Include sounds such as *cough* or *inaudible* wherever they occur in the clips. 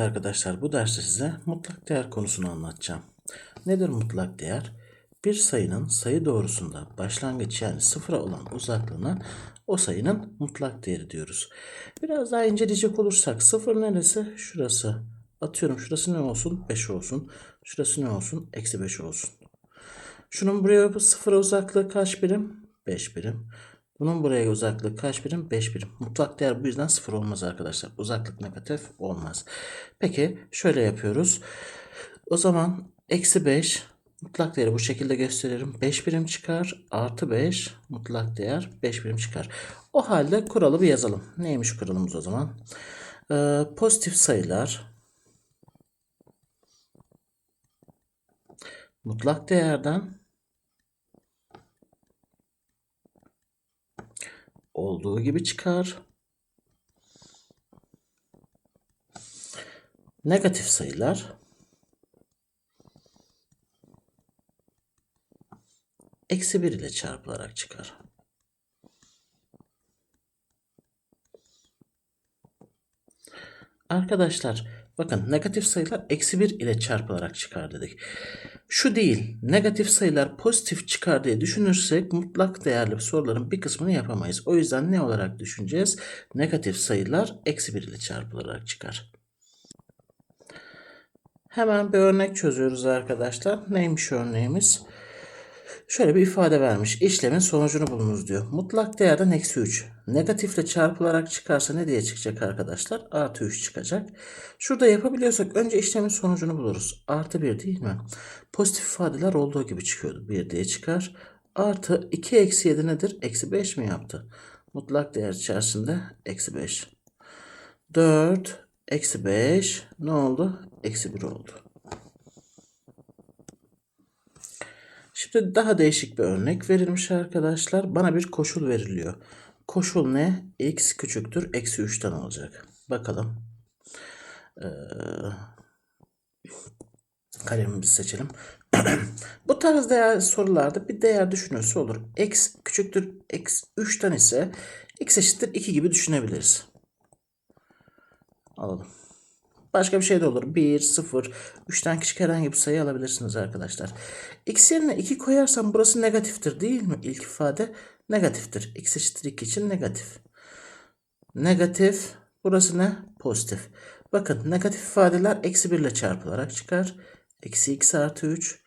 Arkadaşlar bu derste size mutlak değer konusunu anlatacağım. Nedir mutlak değer? Bir sayının sayı doğrusunda başlangıç yani sıfıra olan uzaklığına o sayının mutlak değeri diyoruz. Biraz daha inceleyecek olursak sıfır neresi? Şurası. Atıyorum şurası ne olsun? 5 olsun. Şurası ne olsun? Eksi 5 olsun. Şunun buraya sıfıra uzaklığı kaç birim? 5 birim. Bunun buraya uzaklığı kaç birim? 5 birim. Mutlak değer bu yüzden sıfır olmaz arkadaşlar. Uzaklık negatif olmaz. Peki şöyle yapıyoruz. O zaman eksi 5 mutlak değeri bu şekilde gösteririm. 5 birim çıkar. Artı 5 mutlak değer 5 birim çıkar. O halde kuralı bir yazalım. Neymiş kuralımız o zaman? Ee, pozitif sayılar mutlak değerden olduğu gibi çıkar. Negatif sayılar eksi 1 ile çarpılarak çıkar. Arkadaşlar bakın negatif sayılar eksi 1 ile çarpılarak çıkar dedik. Şu değil negatif sayılar pozitif çıkar diye düşünürsek mutlak değerli soruların bir kısmını yapamayız. O yüzden ne olarak düşüneceğiz? Negatif sayılar eksi 1 ile çarpılarak çıkar. Hemen bir örnek çözüyoruz arkadaşlar. Neymiş örneğimiz? Şöyle bir ifade vermiş. İşlemin sonucunu bulunuz diyor. Mutlak değerden eksi 3. Negatifle çarpılarak çıkarsa ne diye çıkacak arkadaşlar? Artı 3 çıkacak. Şurada yapabiliyorsak önce işlemin sonucunu buluruz. Artı 1 değil mi? Pozitif ifadeler olduğu gibi çıkıyordu. 1 diye çıkar. Artı 2 eksi 7 nedir? Eksi 5 mi yaptı? Mutlak değer içerisinde eksi 5. 4 eksi 5 ne oldu? Eksi 1 oldu. Şimdi daha değişik bir örnek verilmiş arkadaşlar. Bana bir koşul veriliyor. Koşul ne? x küçüktür. Eksi 3'ten olacak. Bakalım. Ee, kalemimizi seçelim. *clears throat* Bu tarz değer sorularda bir değer düşünürse olur. x küçüktür. Eksi 3'ten ise x eşittir 2 gibi düşünebiliriz. Alalım. Başka bir şey de olur. 1, 0, 3'ten küçük herhangi bir sayı alabilirsiniz arkadaşlar. X yerine 2 koyarsam burası negatiftir değil mi? İlk ifade negatiftir. X eşittir 2 için negatif. Negatif. Burası ne? Pozitif. Bakın negatif ifadeler eksi 1 ile çarpılarak çıkar. Eksi x artı 3.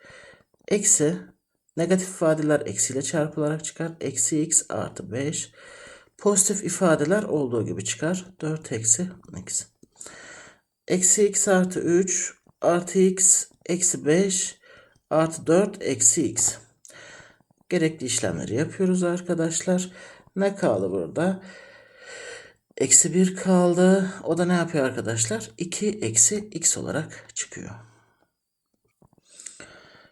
Eksi negatif ifadeler eksi ile çarpılarak çıkar. Eksi x artı 5. Pozitif ifadeler olduğu gibi çıkar. 4 eksi x. Eksi x artı 3 artı x eksi 5 artı 4 eksi x. Gerekli işlemleri yapıyoruz arkadaşlar. Ne kaldı burada? Eksi 1 kaldı. O da ne yapıyor arkadaşlar? 2 eksi x olarak çıkıyor.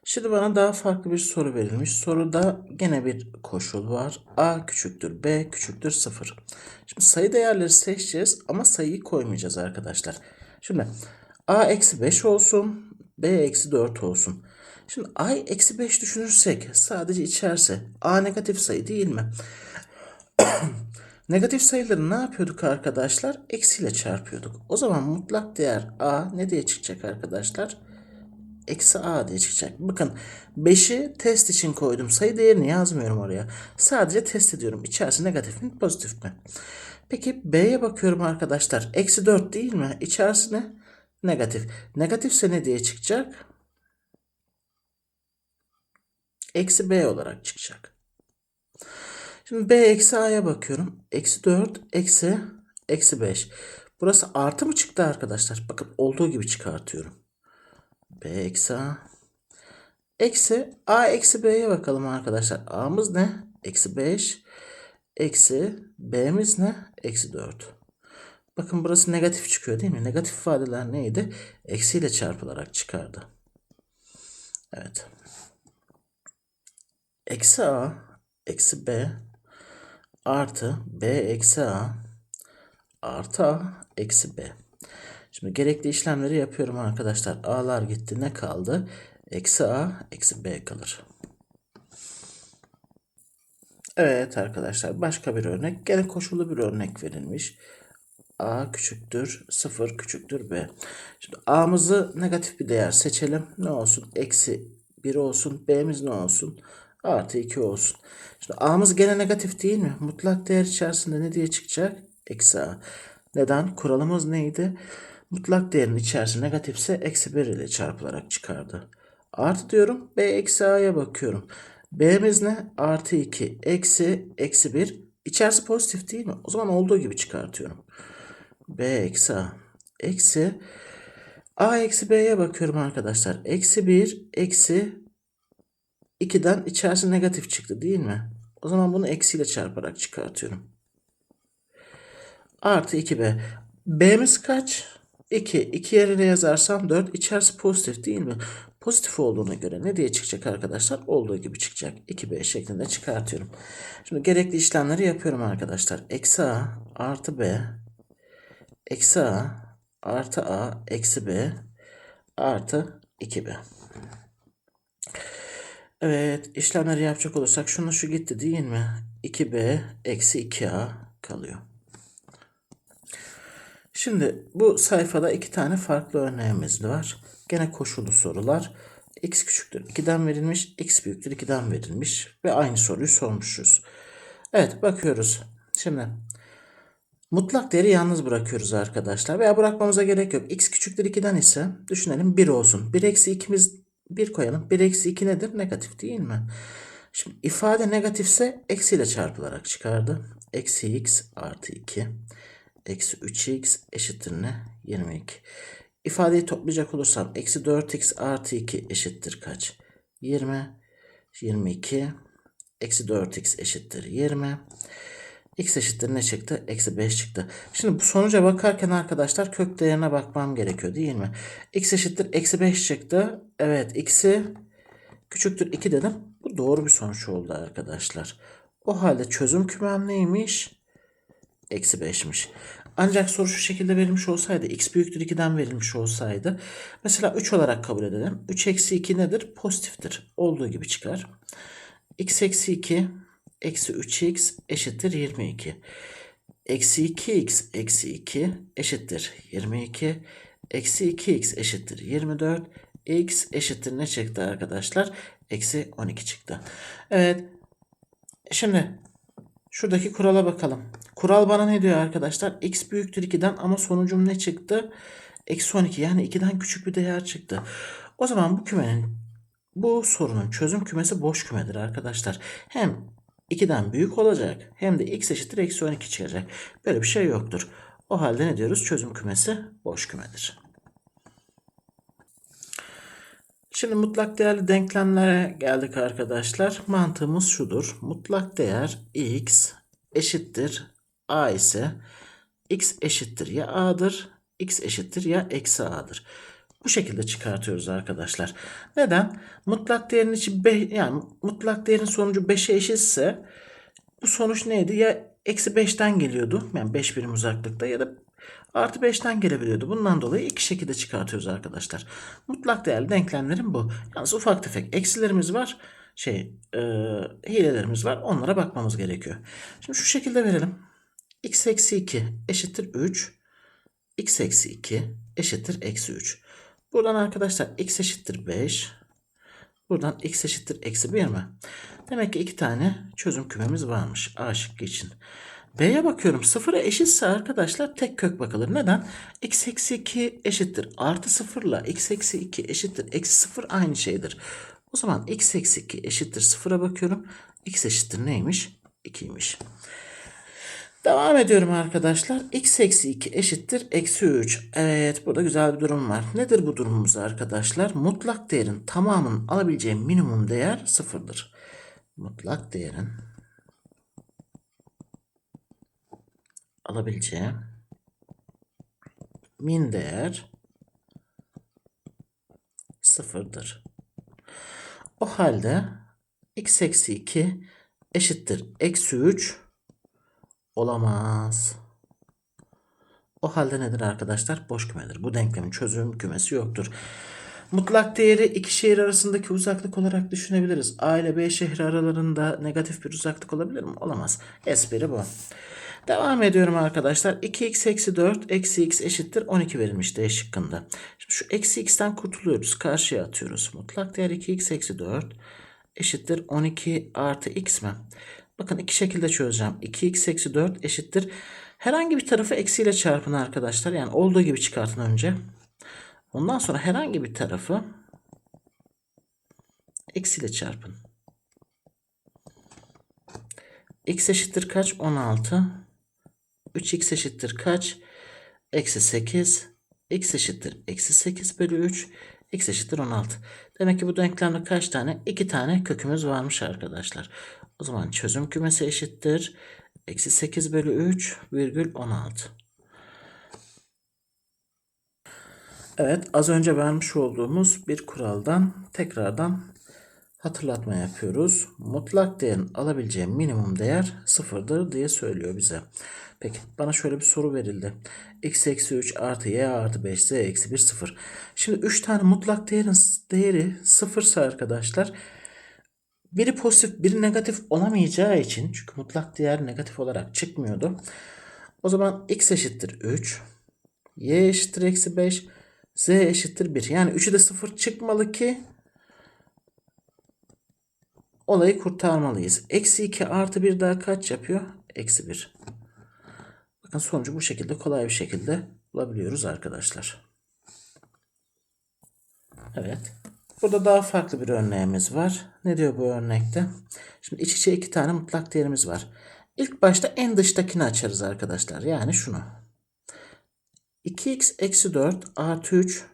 Şimdi bana daha farklı bir soru verilmiş. Soruda gene bir koşul var. A küçüktür, B küçüktür 0. Şimdi sayı değerleri seçeceğiz ama sayıyı koymayacağız arkadaşlar. Şimdi a eksi 5 olsun. b eksi 4 olsun. Şimdi a eksi 5 düşünürsek sadece içerse a negatif sayı değil mi? *coughs* negatif sayıları ne yapıyorduk arkadaşlar? Eksiyle çarpıyorduk. O zaman mutlak değer a ne diye çıkacak arkadaşlar? Eksi a diye çıkacak. Bakın 5'i test için koydum. Sayı değerini yazmıyorum oraya. Sadece test ediyorum. İçerisi negatif mi pozitif mi? Peki B'ye bakıyorum arkadaşlar. Eksi 4 değil mi? İçerisi ne? Negatif. Negatifse ne diye çıkacak? Eksi B olarak çıkacak. Şimdi B eksi A'ya bakıyorum. Eksi 4 eksi eksi 5. Burası artı mı çıktı arkadaşlar? Bakın olduğu gibi çıkartıyorum. B eksi A. Eksi A eksi B'ye bakalım arkadaşlar. A'mız ne? Eksi 5. Eksi B'miz ne? Eksi 4. Bakın burası negatif çıkıyor değil mi? Negatif ifadeler neydi? Eksiyle çarpılarak çıkardı. Evet. Eksi A eksi B artı B eksi A artı A eksi B. Şimdi gerekli işlemleri yapıyorum arkadaşlar. A'lar gitti. Ne kaldı? Eksi A eksi B kalır. Evet arkadaşlar başka bir örnek. Gene koşullu bir örnek verilmiş. A küçüktür 0 küçüktür B. Şimdi A'mızı negatif bir değer seçelim. Ne olsun? Eksi 1 olsun. B'miz ne olsun? Artı 2 olsun. Şimdi A'mız gene negatif değil mi? Mutlak değer içerisinde ne diye çıkacak? Eksi A. Neden? Kuralımız neydi? Mutlak değerin içerisi negatifse eksi 1 ile çarpılarak çıkardı. Artı diyorum. B eksi A'ya bakıyorum. B'miz ne? Artı 2 eksi eksi 1. İçerisi pozitif değil mi? O zaman olduğu gibi çıkartıyorum. B eksi A. Eksi A eksi B'ye bakıyorum arkadaşlar. Eksi 1 eksi 2'den içerisi negatif çıktı değil mi? O zaman bunu eksiyle çarparak çıkartıyorum. Artı 2B. B'miz kaç? 2. 2 yerine yazarsam 4. İçerisi pozitif değil mi? Pozitif olduğuna göre ne diye çıkacak arkadaşlar? Olduğu gibi çıkacak. 2B şeklinde çıkartıyorum. Şimdi gerekli işlemleri yapıyorum arkadaşlar. Eksi A artı B eksi A artı A eksi B artı 2B. Evet işlemleri yapacak olursak şunu şu gitti değil mi? 2B eksi 2A kalıyor. Şimdi bu sayfada iki tane farklı örneğimiz var. Gene koşullu sorular. x küçüktür 2'den verilmiş, x büyüktür 2'den verilmiş ve aynı soruyu sormuşuz. Evet bakıyoruz. Şimdi mutlak değeri yalnız bırakıyoruz arkadaşlar. Veya bırakmamıza gerek yok. x küçüktür 2'den ise düşünelim 1 olsun. 1 eksi 2'miz 1 koyalım. 1 eksi 2 nedir? Negatif değil mi? Şimdi ifade negatifse eksiyle çarpılarak çıkardı. Eksi x artı 2 eksi 3x eşittir ne? 22. İfadeyi toplayacak olursam eksi 4x artı 2 eşittir kaç? 20. 22. Eksi 4x eşittir 20. x eşittir ne çıktı? Eksi 5 çıktı. Şimdi bu sonuca bakarken arkadaşlar kök değerine bakmam gerekiyor değil mi? x eşittir eksi 5 çıktı. Evet x'i küçüktür 2 dedim. Bu doğru bir sonuç oldu arkadaşlar. O halde çözüm kümem neymiş? Eksi 5'miş. Ancak soru şu şekilde verilmiş olsaydı, x büyüktür 2'den verilmiş olsaydı, mesela 3 olarak kabul edelim. 3 eksi 2 nedir? Pozitiftir. Olduğu gibi çıkar. x eksi 2 eksi 3x eşittir 22. Eksi 2x eksi 2 eşittir 22. Eksi 2x eşittir 24. x eşittir ne çıktı arkadaşlar? Eksi 12 çıktı. Evet. Şimdi Şuradaki kurala bakalım. Kural bana ne diyor arkadaşlar? X büyüktür 2'den ama sonucum ne çıktı? Eksi 12 yani 2'den küçük bir değer çıktı. O zaman bu kümenin bu sorunun çözüm kümesi boş kümedir arkadaşlar. Hem 2'den büyük olacak hem de x eşittir eksi 12 çıkacak. Böyle bir şey yoktur. O halde ne diyoruz? Çözüm kümesi boş kümedir. Şimdi mutlak değerli denklemlere geldik arkadaşlar. Mantığımız şudur. Mutlak değer x eşittir a ise x eşittir ya a'dır, x eşittir ya eksi a'dır. Bu şekilde çıkartıyoruz arkadaşlar. Neden? Mutlak değerin içi be, yani mutlak değerin sonucu 5'e eşitse bu sonuç neydi? Ya eksi 5'ten geliyordu. Yani 5 birim uzaklıkta ya da Artı 5'ten gelebiliyordu. Bundan dolayı iki şekilde çıkartıyoruz arkadaşlar. Mutlak değerli denklemlerim bu. Yalnız ufak tefek eksilerimiz var. Şey e, hilelerimiz var. Onlara bakmamız gerekiyor. Şimdi şu şekilde verelim. x eksi 2 eşittir 3. x eksi 2 eşittir eksi 3. Buradan arkadaşlar x eşittir 5. Buradan x eşittir eksi 1 mi? Demek ki iki tane çözüm kümemiz varmış. A şıkkı için. B'ye bakıyorum. Sıfıra eşitse arkadaşlar tek kök bakılır. Neden? x eksi 2 eşittir. Artı sıfırla x eksi 2 eşittir. Eksi sıfır aynı şeydir. O zaman x eksi 2 eşittir sıfıra bakıyorum. x eşittir neymiş? 2'ymiş. Devam ediyorum arkadaşlar. x eksi 2 eşittir eksi 3. Evet burada güzel bir durum var. Nedir bu durumumuz arkadaşlar? Mutlak değerin tamamının alabileceği minimum değer sıfırdır. Mutlak değerin alabileceğim min değer sıfırdır. O halde x eksi 2 eşittir eksi 3 olamaz. O halde nedir arkadaşlar? Boş kümedir. Bu denklemin çözüm kümesi yoktur. Mutlak değeri iki şehir arasındaki uzaklık olarak düşünebiliriz. A ile B şehri aralarında negatif bir uzaklık olabilir mi? Olamaz. Espri bu. Devam ediyorum arkadaşlar. 2x eksi 4 eksi x eşittir 12 verilmiş D şıkkında. Şimdi şu eksi x'ten kurtuluyoruz. Karşıya atıyoruz. Mutlak değer 2x eksi 4 eşittir 12 artı x mi? Bakın iki şekilde çözeceğim. 2x eksi 4 eşittir. Herhangi bir tarafı eksiyle çarpın arkadaşlar. Yani olduğu gibi çıkartın önce. Ondan sonra herhangi bir tarafı eksiyle çarpın. x eşittir kaç? 16. 3x eşittir kaç? Eksi 8. x eşittir eksi 8 bölü 3. x eşittir 16. Demek ki bu denklemde kaç tane? 2 tane kökümüz varmış arkadaşlar. O zaman çözüm kümesi eşittir. Eksi 8 bölü 3 virgül 16. Evet az önce vermiş olduğumuz bir kuraldan tekrardan hatırlatma yapıyoruz. Mutlak değerin alabileceği minimum değer sıfırdır diye söylüyor bize. Peki bana şöyle bir soru verildi. x eksi 3 artı y artı 5 z eksi 1 sıfır. Şimdi 3 tane mutlak değerin değeri sıfırsa arkadaşlar biri pozitif biri negatif olamayacağı için çünkü mutlak değer negatif olarak çıkmıyordu. O zaman x eşittir 3 y eşittir eksi 5 z eşittir 1. Yani 3'ü de 0 çıkmalı ki olayı kurtarmalıyız. Eksi 2 artı 1 daha kaç yapıyor? Eksi 1. Bakın sonucu bu şekilde kolay bir şekilde bulabiliyoruz arkadaşlar. Evet. Burada daha farklı bir örneğimiz var. Ne diyor bu örnekte? Şimdi iç içe iki tane mutlak değerimiz var. İlk başta en dıştakini açarız arkadaşlar. Yani şunu. 2x eksi 4 artı 3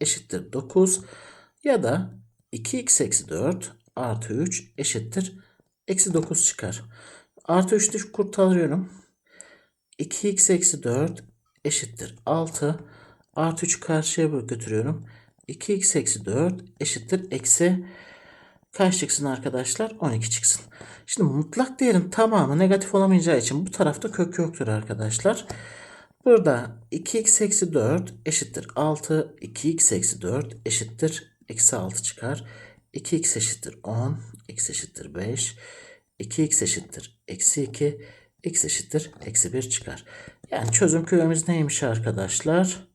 eşittir 9 ya da 2x eksi 4 artı 3 eşittir eksi 9 çıkar. Artı 3'ü kurtarıyorum. 2x eksi 4 eşittir 6 artı 3 karşıya götürüyorum. 2x eksi 4 eşittir eksi kaç çıksın arkadaşlar? 12 çıksın. Şimdi mutlak değerin tamamı negatif olamayacağı için bu tarafta kök yoktur arkadaşlar. Burada 2x eksi 4 eşittir 6. 2x eksi 4 eşittir eksi 6 çıkar. 2x eşittir 10. x eşittir 5. 2x eşittir eksi 2. x eşittir eksi 1 çıkar. Yani çözüm kümemiz neymiş arkadaşlar?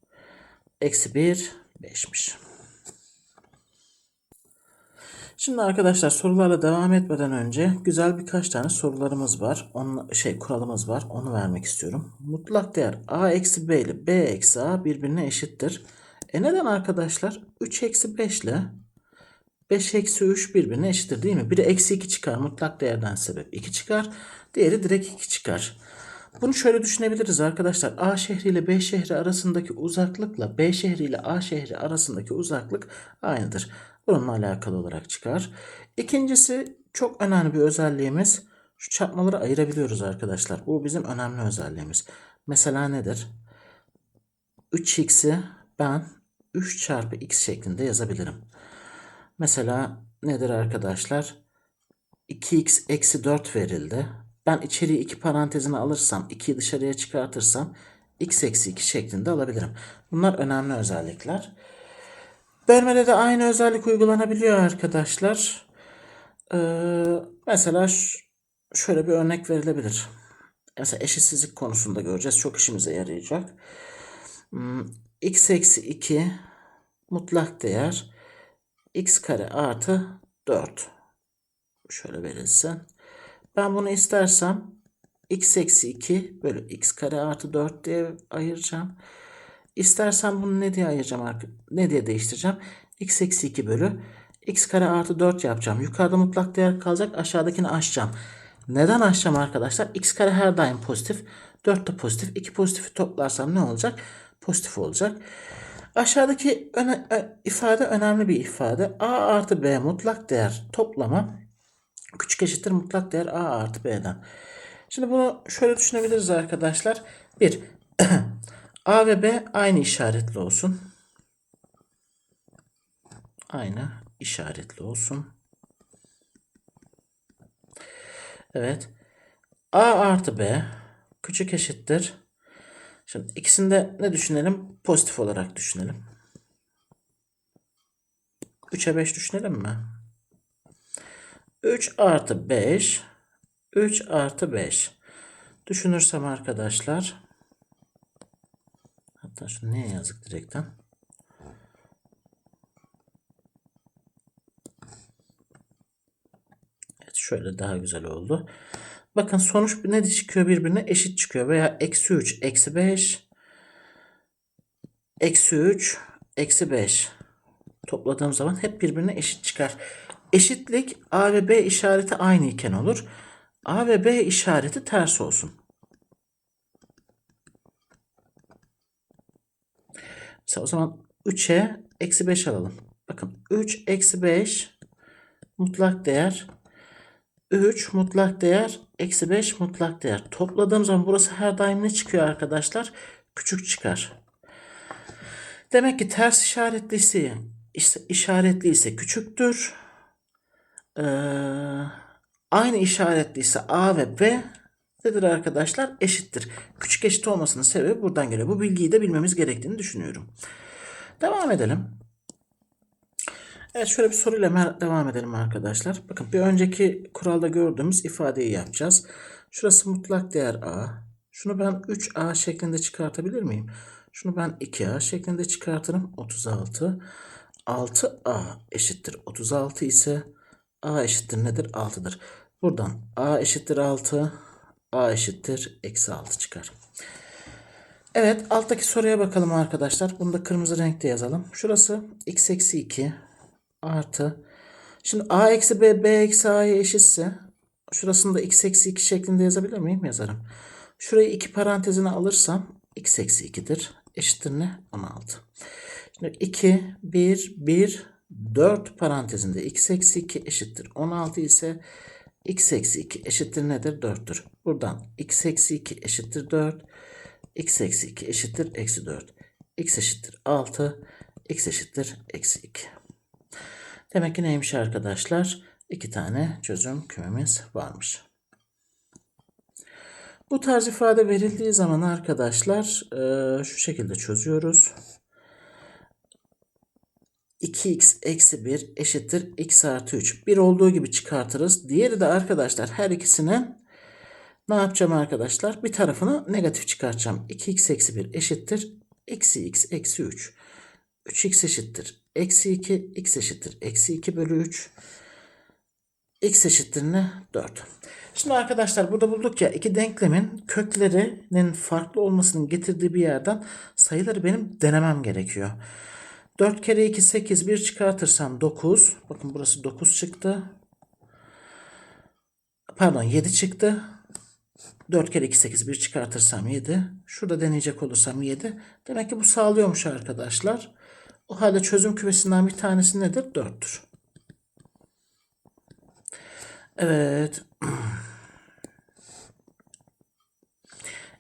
Eksi 1 5'miş. Şimdi arkadaşlar sorularla devam etmeden önce güzel birkaç tane sorularımız var. Onun, şey kuralımız var. Onu vermek istiyorum. Mutlak değer a eksi b ile b eksi a birbirine eşittir. E neden arkadaşlar? 3 eksi 5 ile 5 eksi 3 birbirine eşittir değil mi? Biri eksi 2 çıkar. Mutlak değerden sebep 2 çıkar. Diğeri direkt 2 çıkar. Bunu şöyle düşünebiliriz arkadaşlar. A şehri ile B şehri arasındaki uzaklıkla B şehri ile A şehri arasındaki uzaklık aynıdır. Bununla alakalı olarak çıkar. İkincisi çok önemli bir özelliğimiz. Şu çarpmaları ayırabiliyoruz arkadaşlar. Bu bizim önemli özelliğimiz. Mesela nedir? 3x'i ben 3 çarpı x şeklinde yazabilirim. Mesela nedir arkadaşlar? 2x eksi 4 verildi. Ben içeriye 2 parantezini alırsam, 2'yi dışarıya çıkartırsam x eksi 2 şeklinde alabilirim. Bunlar önemli özellikler. Bölmede de aynı özellik uygulanabiliyor arkadaşlar. Ee, mesela şöyle bir örnek verilebilir. Mesela eşitsizlik konusunda göreceğiz. Çok işimize yarayacak. Hmm, x eksi 2 mutlak değer x kare artı 4. Şöyle verilsin. Ben bunu istersem x eksi 2 bölü x kare artı 4 diye ayıracağım. İstersen bunu ne diye ayıracağım? Ne diye değiştireceğim? x eksi 2 bölü x kare artı 4 yapacağım. Yukarıda mutlak değer kalacak. Aşağıdakini aşacağım. Neden aşacağım arkadaşlar? x kare her daim pozitif. 4 de pozitif. 2 pozitifi toplarsam ne olacak? Pozitif olacak. Aşağıdaki öne, ifade önemli bir ifade. a artı b mutlak değer toplama küçük eşittir mutlak değer a artı b'den. Şimdi bunu şöyle düşünebiliriz arkadaşlar. 1. *clears throat* A ve B aynı işaretli olsun. Aynı işaretli olsun. Evet. A artı B küçük eşittir. Şimdi ikisinde ne düşünelim? Pozitif olarak düşünelim. 3'e 5 düşünelim mi? 3 artı 5 3 artı 5 düşünürsem arkadaşlar hatta şunu niye yazdık direkten? Evet şöyle daha güzel oldu. Bakın sonuç ne çıkıyor birbirine eşit çıkıyor veya eksi 3 eksi 5 eksi 3 eksi 5 topladığım zaman hep birbirine eşit çıkar. Eşitlik A ve B işareti aynı iken olur. A ve B işareti ters olsun. Mesela o zaman 3'e eksi 5 alalım. Bakın 3 eksi 5 mutlak değer 3 mutlak değer eksi 5 mutlak değer. Topladığım zaman burası her daim ne çıkıyor arkadaşlar? Küçük çıkar. Demek ki ters işaretliyse işte işaretliyse küçüktür. Ee, aynı işaretliyse A ve B nedir arkadaşlar? Eşittir. Küçük eşit olmasının sebebi buradan geliyor. Bu bilgiyi de bilmemiz gerektiğini düşünüyorum. Devam edelim. Evet şöyle bir soruyla devam edelim arkadaşlar. Bakın bir önceki kuralda gördüğümüz ifadeyi yapacağız. Şurası mutlak değer A. Şunu ben 3A şeklinde çıkartabilir miyim? Şunu ben 2A şeklinde çıkartırım. 36. 6A eşittir 36 ise A eşittir nedir? 6'dır. Buradan A eşittir 6. A eşittir eksi 6 çıkar. Evet alttaki soruya bakalım arkadaşlar. Bunu da kırmızı renkte yazalım. Şurası x eksi 2 artı. Şimdi a eksi b, b eksi a'ya eşitse şurasını da x eksi 2 şeklinde yazabilir miyim? Yazarım. Şurayı iki parantezine alırsam x eksi 2'dir. Eşittir ne? 16. Şimdi 2, 1, 1, 4 parantezinde x eksi 2 eşittir. 16 ise x eksi 2 eşittir nedir? 4'tür. Buradan x eksi 2 eşittir 4. x eksi 2 eşittir eksi 4. x eşittir 6. x eşittir eksi 2. Demek ki neymiş arkadaşlar? İki tane çözüm kümemiz varmış. Bu tarz ifade verildiği zaman arkadaşlar e, şu şekilde çözüyoruz. 2x eksi 1 eşittir x artı 3. 1 olduğu gibi çıkartırız. Diğeri de arkadaşlar her ikisinin ne yapacağım arkadaşlar? Bir tarafını negatif çıkartacağım. 2x eksi 1 eşittir. Eksi x eksi 3. 3x eşittir. Eksi 2 x eşittir. Eksi 2 bölü 3. x eşittir ne? 4. Şimdi arkadaşlar burada bulduk ya iki denklemin köklerinin farklı olmasının getirdiği bir yerden sayıları benim denemem gerekiyor. 4 kere 2 8 1 çıkartırsam 9. Bakın burası 9 çıktı. Pardon 7 çıktı. 4 kere 2 8 1 çıkartırsam 7. Şurada deneyecek olursam 7. Demek ki bu sağlıyormuş arkadaşlar. O halde çözüm kümesinden bir tanesi nedir? 4'tür. Evet.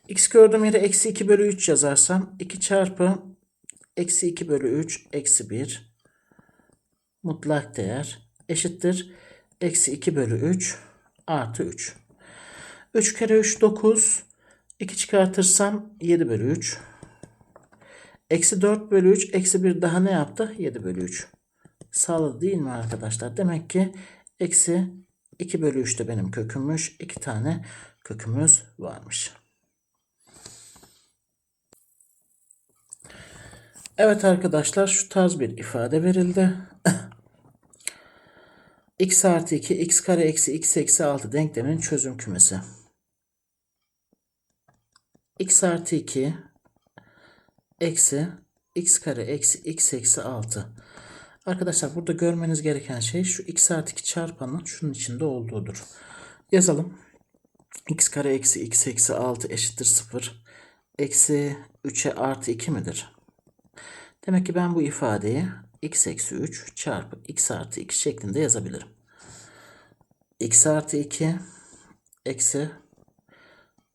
X gördüğüm yere eksi 2 bölü 3 yazarsam 2 çarpı eksi 2 bölü 3 eksi 1 mutlak değer eşittir. Eksi 2 bölü 3 artı 3. 3 kere 3 9. 2 çıkartırsam 7 bölü 3. Eksi 4 bölü 3 eksi 1 daha ne yaptı? 7 bölü 3. Sağladı değil mi arkadaşlar? Demek ki eksi 2 bölü 3 de benim kökümmüş. 2 tane kökümüz varmış. Evet arkadaşlar şu tarz bir ifade verildi. *coughs* x artı 2 x kare eksi x eksi 6 denkleminin çözüm kümesi. x artı 2 eksi x kare eksi x eksi 6. Arkadaşlar burada görmeniz gereken şey şu x artı 2 çarpanın şunun içinde olduğudur. Yazalım. x kare eksi x eksi 6 eşittir 0. Eksi 3'e artı 2 midir? Demek ki ben bu ifadeyi x eksi 3 çarpı x artı 2 şeklinde yazabilirim. x artı 2 eksi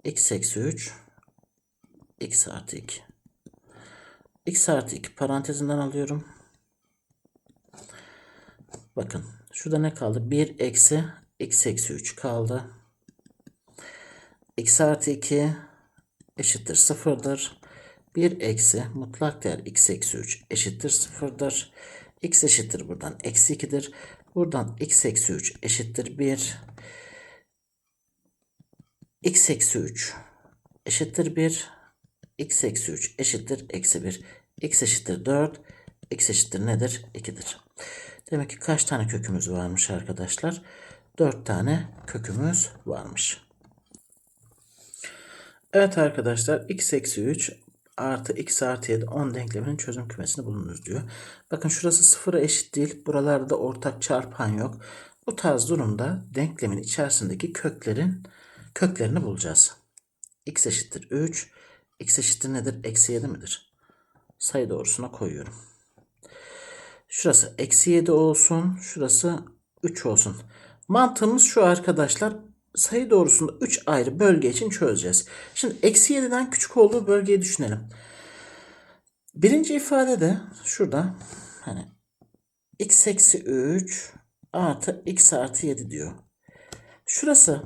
x eksi 3 x artı 2. x artı 2 parantezinden alıyorum. Bakın şurada ne kaldı? 1 eksi x eksi 3 kaldı. x artı 2 eşittir 0'dır. 1 eksi mutlak değer x eksi 3 eşittir 0'dır. x eşittir buradan eksi 2'dir. Buradan x eksi 3 eşittir 1. x eksi 3 eşittir 1. x eksi 3 eşittir eksi 1. x eşittir 4. x eşittir nedir? 2'dir. Demek ki kaç tane kökümüz varmış arkadaşlar? 4 tane kökümüz varmış. Evet arkadaşlar x eksi 3 artı x artı 7 10 denkleminin çözüm kümesini bulunuz diyor. Bakın şurası sıfıra eşit değil. Buralarda ortak çarpan yok. Bu tarz durumda denklemin içerisindeki köklerin köklerini bulacağız. x eşittir 3. x eşittir nedir? Eksi 7 midir? Sayı doğrusuna koyuyorum. Şurası eksi 7 olsun. Şurası 3 olsun. Mantığımız şu arkadaşlar. Sayı doğrusunda 3 ayrı bölge için çözeceğiz. Şimdi eksi 7'den küçük olduğu bölgeyi düşünelim. Birinci ifadede şurada hani x eksi 3 artı x artı 7 diyor. Şurası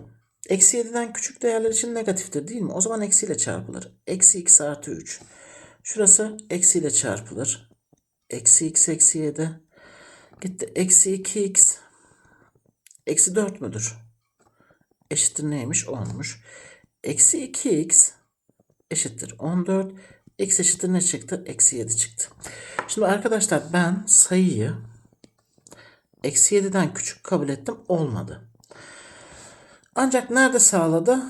eksi 7'den küçük değerler için negatiftir değil mi? O zaman eksiyle çarpılır. Eksi x artı 3. Şurası eksiyle çarpılır. Eksi x eksi 7. Gitti. Eksi 2x. Eksi 4 müdür? Eşittir neymiş? 10'muş. Eksi 2x eşittir 14. X eşittir ne çıktı? Eksi 7 çıktı. Şimdi arkadaşlar ben sayıyı eksi 7'den küçük kabul ettim. Olmadı. Ancak nerede sağladı?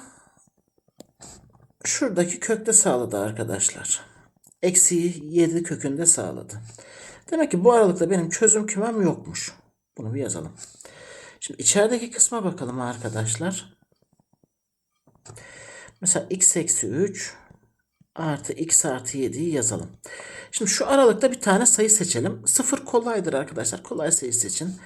Şuradaki kökte sağladı arkadaşlar. Eksi 7 kökünde sağladı. Demek ki bu aralıkta benim çözüm kümem yokmuş. Bunu bir yazalım. Şimdi içerideki kısma bakalım arkadaşlar. Mesela x eksi 3 artı x artı 7'yi yazalım. Şimdi şu aralıkta bir tane sayı seçelim. 0 kolaydır arkadaşlar. Kolay sayı seçin.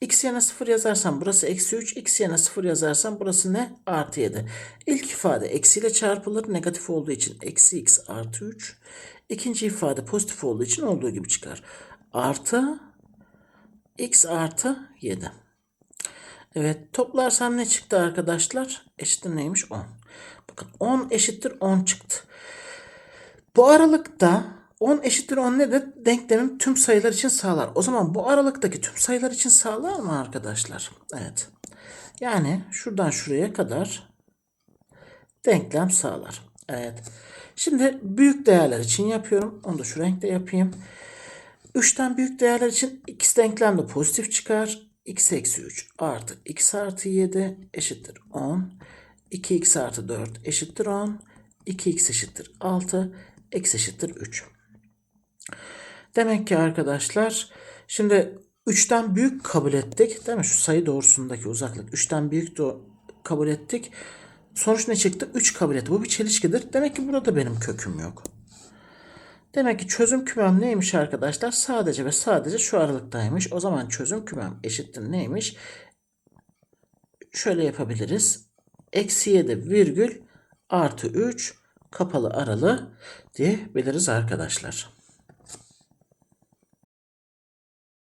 x yerine 0 yazarsam burası eksi 3. x yerine 0 yazarsam burası ne? Artı 7. İlk ifade eksiyle çarpılır. Negatif olduğu için eksi x artı 3. İkinci ifade pozitif olduğu için olduğu gibi çıkar. Artı x artı 7. Evet toplarsam ne çıktı arkadaşlar? Eşittir neymiş? 10. Bakın 10 eşittir 10 çıktı. Bu aralıkta 10 eşittir 10 nedir? Denklemin tüm sayılar için sağlar. O zaman bu aralıktaki tüm sayılar için sağlar mı arkadaşlar? Evet. Yani şuradan şuraya kadar denklem sağlar. Evet. Şimdi büyük değerler için yapıyorum. Onu da şu renkte yapayım. 3'ten büyük değerler için x denklem de pozitif çıkar. x eksi 3 artı x artı 7 eşittir 10. 2x artı 4 eşittir 10. 2x eşittir 6. x eşittir 3. Demek ki arkadaşlar şimdi 3'ten büyük kabul ettik. Değil mi? Şu sayı doğrusundaki uzaklık 3'ten büyük kabul ettik. Sonuç ne çıktı? 3 kabul etti. Bu bir çelişkidir. Demek ki burada benim köküm yok. Demek ki çözüm kümem neymiş arkadaşlar? Sadece ve sadece şu aralıktaymış. O zaman çözüm kümem eşittir neymiş? Şöyle yapabiliriz. Eksi 7 virgül artı 3 kapalı aralı diyebiliriz arkadaşlar.